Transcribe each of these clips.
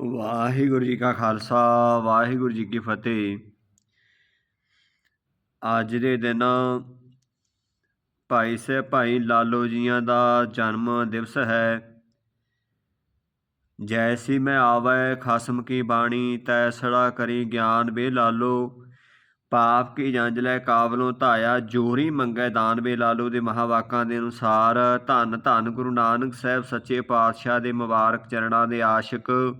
ਵਾਹਿਗੁਰੂ ਜੀ ਕਾ ਖਾਲਸਾ, ਵਾਹਿਗੁਰੂ ਜੀ ਕੀ ਫਤਿਹ। ਅੱਜ ਦੇ ਦਿਨ ਭਾਈ ਸਾਹਿਬ, ਭਾਈ ਲਾਲੋ ਜੀਆਂ ਦਾ ਜਨਮ ਦਿਵਸ ਹੈ। ਜੈਸੀ ਮੈਂ ਆਵੈ, ਖਸਮ ਕੀ ਬਾਣੀ ਤੈਸੜਾ ਕਰੀ ਗਿਆਨ ਬੇ ਲਾਲੋ। ਪਾਪ ਕੀ ਜੰਜ ਲੈ ਕਾਬਲੋਂ ਧਾਇਆ, ਜੋਰੀ ਮੰਗੈ ਦਾਨ ਬੇ ਲਾਲੋ ਦੇ ਮਹਾਵਾਕਾਂ ਦੇ ਅਨੁਸਾਰ। ਧੰਨ ਧੰਨ ਗੁਰੂ ਨਾਨਕ ਸਾਹਿਬ, ਸੱਚੇ ਪਾਤਸ਼ਾਹ ਦੇ ਮੁਬਾਰਕ ਚਰਨਾਂ ਦੇ ਆਸ਼ਿਕ।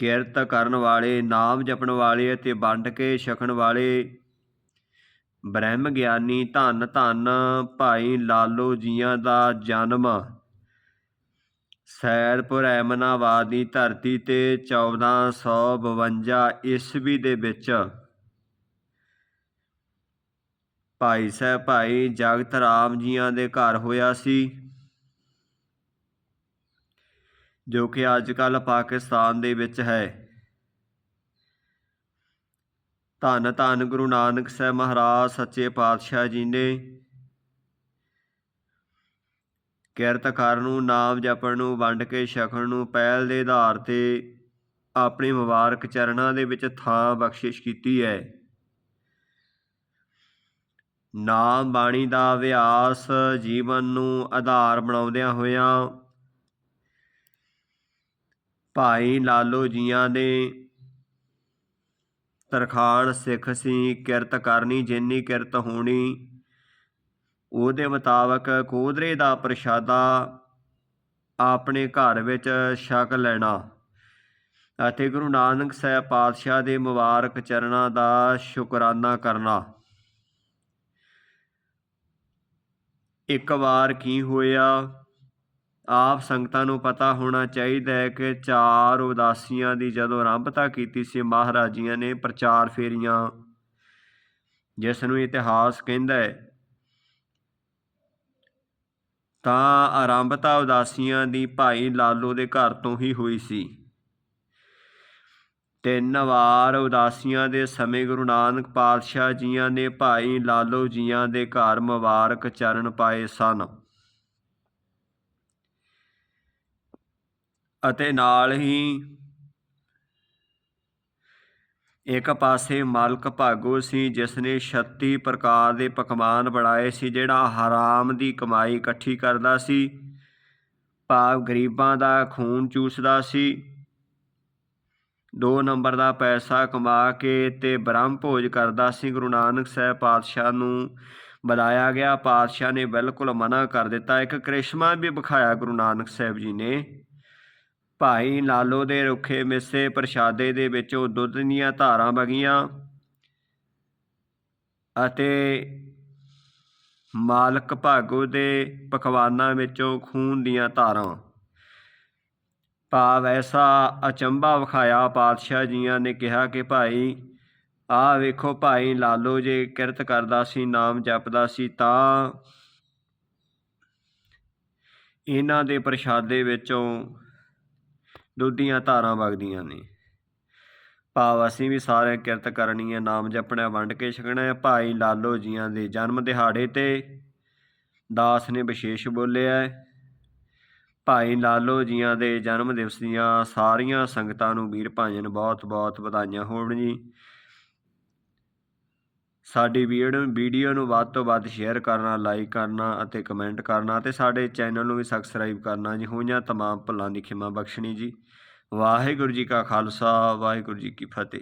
ਕਿਰਤ ਕਰਨ ਵਾਲੇ, ਨਾਮ ਜਪਣ ਵਾਲੇ ਅਤੇ ਵੰਡ ਕੇ ਛਕਣ ਵਾਲੇ ਬ੍ਰਹਮ ਗਿਆਨੀ ਧੰਨ ਧੰਨ ਭਾਈ ਲਾਲੋ ਜੀਆਂ ਦਾ ਜਨਮ ਸੈਰਪੁਰ ਐਮਨਾਬਾਦ ਦੀ ਧਰਤੀ ਤੇ 1452 ਈਸਵੀ ਦੇ ਵਿੱਚ ਭਾਈ ਸਾਹਿਬ, ਭਾਈ ਜਗਤ ਰਾਮ ਜੀਆਂ ਦੇ ਘਰ ਹੋਇਆ ਸੀ। ਜੋ ਕਿ ਅੱਜ ਕੱਲ੍ਹ ਪਾਕਿਸਤਾਨ ਦੇ ਵਿੱਚ ਹੈ। ਧੰਨ ਧੰਨ ਗੁਰੂ ਨਾਨਕ ਸਾਹਿਬ ਮਹਾਰਾਜ, ਸੱਚੇ ਪਾਤਸ਼ਾਹ ਜੀ ਨੇ ਕਿਰਤ ਕਰਨ ਨੂੰ, ਨਾਮ ਜਪਣ ਨੂੰ, ਵੰਡ ਕੇ ਛਕਣ ਨੂੰ, ਪਹਿਲ ਦੇ ਆਧਾਰ ਤੇ ਆਪਣੇ ਮੁਬਾਰਕ ਚਰਨਾਂ ਦੇ ਵਿੱਚ ਥਾਂ ਬਖਸ਼ਿਸ਼ ਕੀਤੀ ਹੈ। ਨਾਮ ਬਾਣੀ ਦਾ ਅਭਿਆਸ ਜੀਵਨ ਨੂੰ ਆਧਾਰ ਬਣਾਉਂਦਿਆਂ ਹੋਇਆਂ ਭਾਈ ਲਾਲੋ ਜੀਆਂ ਦੇ ਤਰਖਾਣ ਸਿੱਖ ਸੀ, ਕਿਰਤ ਕਰਨੀ ਜਿੰਨੀ ਕਿਰਤ ਹੋਣੀ। ਉਹਦੇ ਮੁਤਾਬਕ ਕੋਦਰੇ ਦਾ ਪ੍ਰਸ਼ਾਦਾ ਆਪਣੇ ਘਰ ਵਿੱਚ ਛਕ ਲੈਣਾ ਅਤੇ ਗੁਰੂ ਨਾਨਕ ਸਾਹਿਬ ਪਾਤਸ਼ਾਹ ਦੇ ਮੁਬਾਰਕ ਚਰਨਾਂ ਦਾ ਸ਼ੁਕਰਾਨਾ ਕਰਨਾ। ਇੱਕ ਵਾਰ ਕੀ ਹੋਇਆ? ਆਪ ਸੰਗਤਾਂ ਨੂੰ ਪਤਾ ਹੋਣਾ ਚਾਹੀਦਾ ਹੈ ਕਿ ਚਾਰ ਉਦਾਸੀਆਂ ਦੀ ਜਦੋਂ ਆਰੰਭਤਾ ਕੀਤੀ ਸੀ, ਮਹਾਰਾਜੀਆਂ ਨੇ ਪ੍ਰਚਾਰ ਫੇਰੀਆਂ, ਜਿਸ ਨੂੰ ਇਤਿਹਾਸ ਕਹਿੰਦਾ ਹੈ, ਤਾਂ ਆਰੰਭਤਾ ਉਦਾਸੀਆਂ ਦੀ ਭਾਈ ਲਾਲੋ ਦੇ ਘਰ ਤੋਂ ਹੀ ਹੋਈ ਸੀ। ਤਿੰਨ ਵਾਰ ਉਦਾਸੀਆਂ ਦੇ ਸਮੇਂ ਗੁਰੂ ਨਾਨਕ ਪਾਤਸ਼ਾਹ ਜੀਆਂ ਨੇ ਭਾਈ ਲਾਲੋ ਜੀਆਂ ਦੇ ਘਰ ਮੁਬਾਰਕ ਚਰਨ ਪਾਏ ਸਨ। ਅਤੇ ਨਾਲ ਹੀ ਇੱਕ ਪਾਸੇ ਮਾਲਕ ਭਾਗੋ ਸੀ ਜਿਸ ਨੇ 36 ਪ੍ਰਕਾਰ ਦੇ ਪਕਵਾਨ ਬਣਾਏ ਸੀ, ਜਿਹੜਾ ਹਰਾਮ ਦੀ ਕਮਾਈ ਇਕੱਠੀ ਕਰਦਾ ਸੀ, ਭਾਵ ਗਰੀਬਾਂ ਦਾ ਖੂਨ ਚੂਸਦਾ ਸੀ। ਦੋ ਨੰਬਰ ਦਾ ਪੈਸਾ ਕਮਾ ਕੇ ਤੇ ਬ੍ਰਹਮ ਭੋਜ ਕਰਦਾ ਸੀ, ਗੁਰੂ ਨਾਨਕ ਸਾਹਿਬ ਪਾਤਸ਼ਾਹ ਨੂੰ ਬੁਲਾਇਆ ਗਿਆ। ਪਾਤਸ਼ਾਹ ਨੇ ਬਿਲਕੁਲ ਮਨਾ ਕਰ ਦਿੱਤਾ। ਇੱਕ ਕ੍ਰਿਸ਼ਮਾ ਵੀ ਵਿਖਾਇਆ ਗੁਰੂ ਨਾਨਕ ਸਾਹਿਬ ਜੀ ਨੇ। ਭਾਈ ਲਾਲੋ ਦੇ ਰੁੱਖੇ ਮਿੱਸੇ ਪ੍ਰਸ਼ਾਦੇ ਦੇ ਵਿੱਚੋਂ ਦੁੱਧ ਦੀਆਂ ਧਾਰਾਂ ਵਗੀਆਂ ਅਤੇ ਮਾਲਕ ਭਾਗੋ ਦੇ ਪਕਵਾਨਾਂ ਵਿੱਚੋਂ ਖੂਨ ਦੀਆਂ ਧਾਰਾਂ। ਭਾਵ ਐਸਾ ਅਚੰਭਾ ਵਿਖਾਇਆ ਪਾਤਸ਼ਾਹ ਜੀਆਂ ਨੇ ਕਿਹਾ ਕਿ ਭਾਈ ਆਹ ਵੇਖੋ ਭਾਈ ਲਾਲੋ ਜੇ ਕਿਰਤ ਕਰਦਾ ਸੀ, ਨਾਮ ਜਪਦਾ ਸੀ, ਤਾਂ ਇਹਨਾਂ ਦੇ ਪ੍ਰਸ਼ਾਦੇ ਵਿੱਚੋਂ ਦੁੱਧੀਆਂ ਧਾਰਾਂ ਵਗਦੀਆਂ ਨੇ। ਭਾਵ ਅਸੀਂ ਵੀ ਸਾਰੇ ਕਿਰਤ ਕਰਨੀ ਹੈ, ਨਾਮ ਜਪਣਾ, ਵੰਡ ਕੇ ਛਕਣਾ ਹੈ। ਭਾਈ ਲਾਲੋ ਜੀਆਂ ਦੇ ਜਨਮ ਦਿਹਾੜੇ ਤੇ ਦਾਸ ਨੇ ਵਿਸ਼ੇਸ਼ ਬੋਲਿਆ ਭਾਈ ਲਾਲੋ ਜੀਆਂ ਦੇ ਜਨਮ ਦਿਵਸ ਦੀਆਂ ਸਾਰੀਆਂ ਸੰਗਤਾਂ ਨੂੰ ਵੀਰ ਭਾਜਨ ਬਹੁਤ ਬਹੁਤ ਵਧਾਈਆਂ ਹੋਣ ਜੀ ਸਾਡੀ ਵੀਡੀਓ ਵੀਡੀਓ ਨੂੰ ਵੱਧ ਤੋਂ ਵੱਧ ਸ਼ੇਅਰ ਕਰਨਾ ਲਾਈਕ ਕਰਨਾ ਅਤੇ ਕਮੈਂਟ ਕਰਨਾ ਅਤੇ ਸਾਡੇ ਚੈਨਲ ਨੂੰ ਵੀ ਸਬਸਕ੍ਰਾਈਬ ਕਰਨਾ ਜੀ। ਹੋਈਆਂ ਤਮਾਮ ਭੁੱਲਾਂ ਦੀ ਖਿਮਾ ਬਖਸ਼ਣੀ ਜੀ। ਵਾਹਿਗੁਰੂ ਜੀ ਕਾ ਖਾਲਸਾ, ਵਾਹਿਗੁਰੂ ਜੀ ਕੀ ਫਤਿਹ।